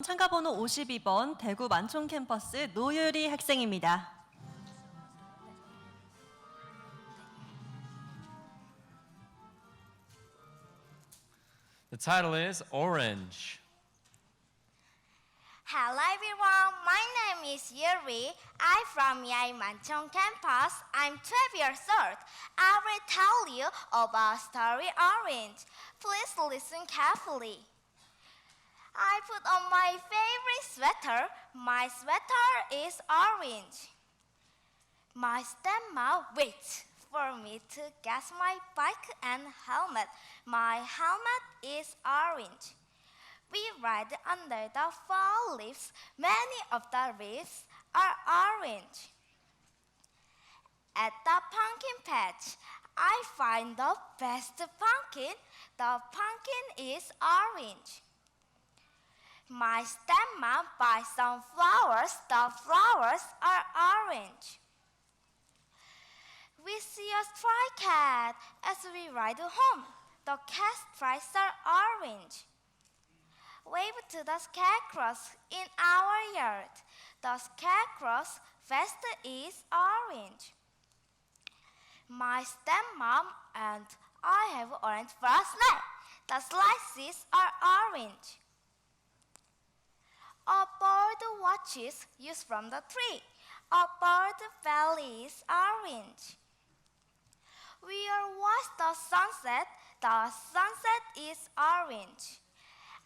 참가번호 52번 대구 만총 캠퍼스 노유리 학생입니다. The title is Orange. Hello everyone, my name is Yuri. I'm from Yai Manchong campus. I'm 12 years old. I will tell you about story orange. Please listen carefully. I put on my favorite sweater. My sweater is orange. My stammer waits for me to get my bike and helmet. My helmet is orange. We ride under the fall leaves. Many of the leaves are orange. At the pumpkin patch, I find the best pumpkin. The pumpkin is orange. My stammer buys some flowers. The flowers are orange. We see a stray cat as we ride home. The cat's stripes are orange. Wave to the scarecrows in our yard. The scarecrow's vest is orange. My stepmom and I have orange for a. The slices are orange. A bird watches used from the tree. A bird belly is orange. We are watch the sunset. The sunset is orange.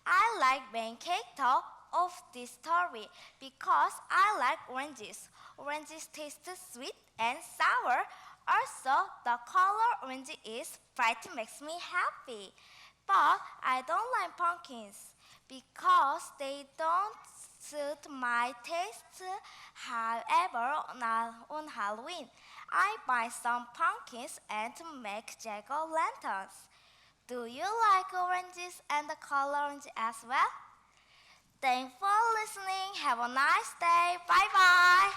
I like main character of this story because I like oranges. Oranges taste sweet and sour. Also, the color orange is bright makes me happy. But I don't like pumpkins because they don't suit my taste. However, on Halloween, I buy some pumpkins and make jack o' lanterns. Do you like oranges and the color orange as well? Thanks for listening. Have a nice day. Bye bye.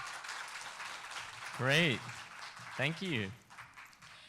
Great. Thank you.